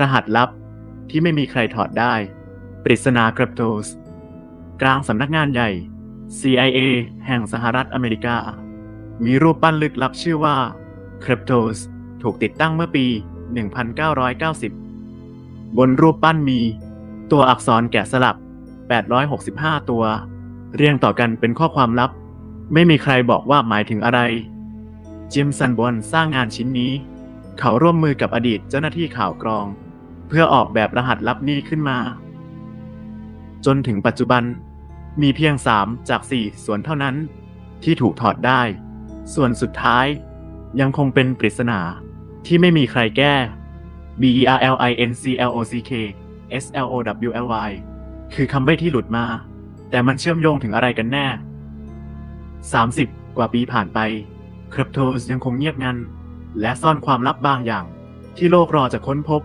รหัสลับที่ไม่มีใครถอดได้ ปริศนาคริปโตสกลางสำนักงานใหญ่ CIA แห่งสหรัฐอเมริกา มีรูปปั้นลึกลับชื่อว่าคริปโตสถูกติดตั้งเมื่อปี 1990 บนรูปปั้นมี ตัวอักษรแกะสลัก 865 ตัว เรียงต่อกันเป็นข้อความลับ ไม่มีใครบอกว่าหมายถึงอะไร จิมสันบอนสร้างงานชิ้นนี้ เขาร่วมมือกับอดีตเจ้าหน้าที่ข่าวกรอง เพื่อออกแบบรหัสลับนี้ขึ้นมา จนถึงปัจจุบันมีเพียง 3 จาก 4 ส่วนเท่านั้นที่ถูกถอดได้ ส่วนสุดท้ายยังคงเป็นปริศนาที่ไม่มีใครแก้ B E R L I N C L O C K S L O W L Y คือคำใบ้ที่หลุดมา แต่มันเชื่อมโยงถึงอะไรกันแน่ 30 กว่าปีผ่านไปคริปโตสยังคงเงียบงัน และซ่อนความลับบางอย่างที่โลกรอจะค้นพบ